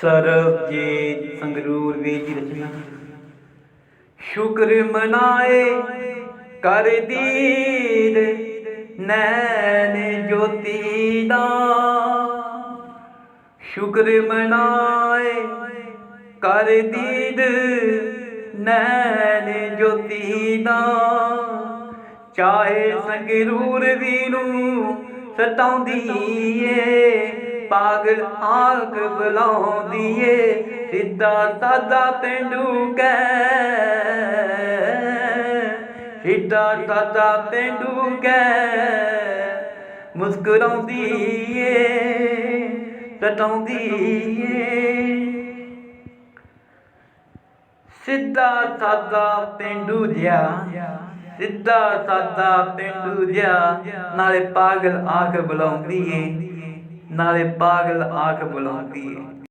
ਸਰਬਜੀਤ ਸੰਗਰੂਰ ਵੇਦ ਦੀ ਰਚਨਾ ਸ਼ੁਕਰ ਮਨਾਏ ਕਰ ਦੀਦ ਨੈਣ ਜੋਤੀ ਦਾ। ਸ਼ੁਕਰ ਮਨਾਏ ਕਰ ਦੀਦ ਨੈਣ ਜੋਤੀ ਦਾ। ਚਾਹੇ ਸੰਗਰੂਰ ਵੀ ਨੂੰ ਸਤਾਉਂਦੀ ਏ ਪਾਗਲ ਆਖ ਬੁਲਾਉਂਦੀ ਏ ਸਿੱਧਾ ਸਾਦਾ ਪਿੰਡੂ ਕਹਿ। ਸਿੱਧਾ ਸਾਦਾ ਪਿੰਡੂ ਕਹਿ ਮੁਸਕਰਾਉਂਦੀ ਏ ਸਤਾਉਂਦੀ ਏ ਸਿੱਧਾ ਸਾਦਾ ਪਿੰਡੂ ਜਿਹਾ, ਸਿੱਧਾ ਸਾਦਾ ਪਿੰਡੂ ਜਿਹਾ, ਨਾਲੇ ਪਾਗਲ ਆਖ ਬੁਲਾਉਂਦੀ ਏ ਨਾਲੇ ਪਾਗਲ ਆਖ ਬੁਲਾਉਂਦੀ ਏ